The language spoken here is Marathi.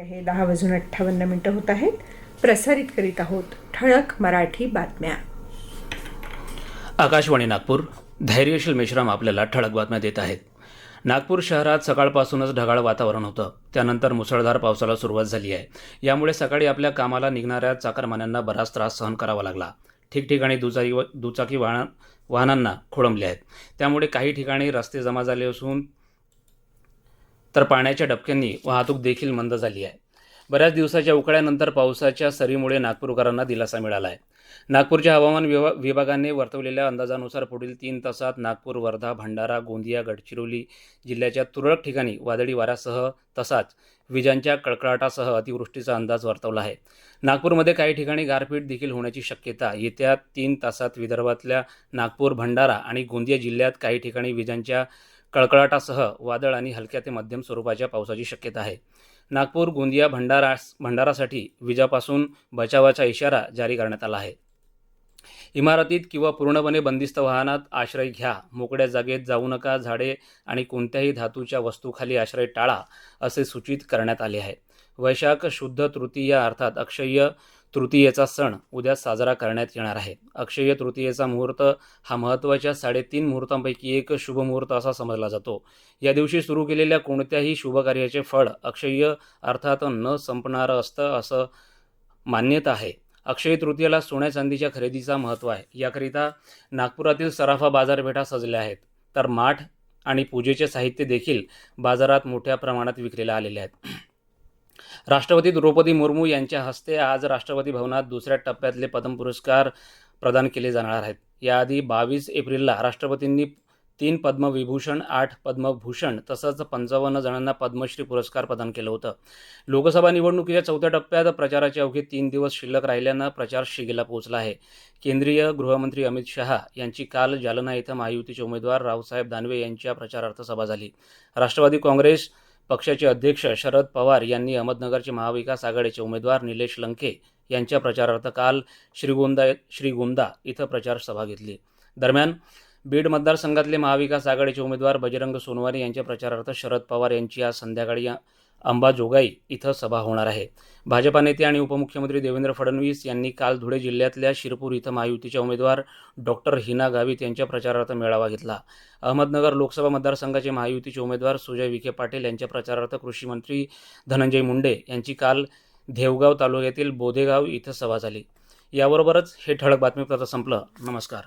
हे दहा वाजून अठ्ठावन्न मिनटं होत आहेत. प्रसारित करीत आहोत ठळक मराठी बातम्या. आकाशवाणी नागपूर. धैर्यशील मेश्राम आपल्याला ठळक बातम्या देत आहेत. नागपूर शहरात सकाळपासूनच ढगाळ वातावरण होतं. त्यानंतर मुसळधार पावसाला सुरुवात झाली आहे. यामुळे सकाळी आपल्या कामाला निघणाऱ्या चाकरमान्यांना बराच त्रास सहन करावा लागला. ठिकठिकाणी दुचाकी दुचाकी वाहन वाहनांना खोळंबले आहेत. त्यामुळे काही ठिकाणी रस्ते जमा झाले असून तर पाण्याच्या डबक्यांनी वाहतूक देखील मंद झाली आहे. बऱ्याच दिवसाच्या उकळ्यानंतर पावसाच्या सरीमुळे नागपूरकरांना दिलासा मिळाला आहे नागपूरच्या हवामान विभा विभागाने वर्तवलेल्या अंदाजानुसार पुढील तीन तासात नागपूर वर्धा भंडारा गोंदिया गडचिरोली जिल्ह्याच्या तुरळक ठिकाणी वादळी वाऱ्यासह तसाच विजांच्या कडकडाटासह अतिवृष्टीचा अंदाज वर्तवला आहे. नागपूरमध्ये काही ठिकाणी गारपीट देखील होण्याची शक्यता येत्या तीन तासात विदर्भातल्या नागपूर भंडारा आणि गोंदिया जिल्ह्यात काही ठिकाणी विजांच्या कडकडाटासह वादळ आणि हलक्या ते मध्यम स्वरूपाच्या पावसाची शक्यता आहे. नागपूर गोंदिया भंडारा भंडारासाठी विजापासून बचावाचा इशारा जारी करण्यात आला आहे. इमारतीत किंवा पूर्णपणे बंदिस्त वाहनात आश्रय घ्या. मोकळ्या जागेत जाऊ नका. झाडे आणि कोणत्याही धातूच्या वस्तूखाली आश्रय टाळा असे सूचित करण्यात आले आहे. वैशाख शुद्ध तृतीया अर्थात अक्षय्य तृतीयेचा सण उद्या साजरा करण्यात येणार आहे. अक्षय्य तृतीयेचा मुहूर्त हा महत्त्वाच्या साडेतीन मुहूर्तांपैकी एक शुभ मुहूर्त असा समजला जातो. या दिवशी सुरू केलेल्या कोणत्याही शुभकार्याचे फळ अक्षय्य अर्थात न संपणारं असतं असं मान्यता आहे. अक्षय तृतीयेला सोन्या चांदीच्या खरेदीचा महत्त्व आहे. याकरिता नागपुरातील सराफा बाजारपेठा सजल्या आहेत. तर माठ आणि पूजेचे साहित्य देखील बाजारात मोठ्या प्रमाणात विक्रीला आलेले आहेत. राष्ट्रपती द्रौपदी मुर्मू यांच्या हस्ते आज राष्ट्रपती भवनात दुसऱ्या टप्प्यातले पद्म पुरस्कार प्रदान केले जाणार आहेत. याआधी बावीस एप्रिलला राष्ट्रपतींनी तीन पद्मविभूषण आठ पद्मभूषण तसंच पंचावन्न जणांना पद्मश्री पुरस्कार प्रदान केलं होतं. लोकसभा निवडणुकीच्या चौथ्या टप्प्यात प्रचाराचे अवघे तीन दिवस शिल्लक राहिल्यानं प्रचार शिगेला पोहोचला आहे. केंद्रीय गृहमंत्री अमित शहा यांची काल जालना इथं महायुतीचे उमेदवार रावसाहेब दानवे यांच्या प्रचारार्थ सभा झाली. राष्ट्रवादी काँग्रेस पक्षाचे अध्यक्ष शरद पवार यांनी अहमदनगरचे महाविकास आघाडीचे उमेदवार निलेश लंके यांच्या प्रचारार्थ काल श्रीगोंदा श्रीगोंदा इथं प्रचार सभा घेतली. दरम्यान बीड मतदारसंघातले महाविकास आघाडीचे उमेदवार बजरंग सोनवारी यांच्या प्रचारार्थ शरद पवार यांची आज संध्याकाळी अंबाजोगाई इथं सभा होणार आहे. भाजपा नेते आणि उपमुख्यमंत्री देवेंद्र फडणवीस यांनी काल धुळे जिल्ह्यातल्या शिरपूर इथं महायुतीच्या उमेदवार डॉक्टर हिना गावित यांच्या प्रचारार्थ मेळावा घेतला. अहमदनगर लोकसभा मतदारसंघाचे महायुतीचे उमेदवार सुजय विखे पाटील यांच्या प्रचारार्थ कृषी मंत्री धनंजय मुंडे यांची काल देवगाव तालुक्यातील बोधेगाव इथं सभा झाली. याबरोबरच हे ठळक बातमीपत्र संपलं. नमस्कार.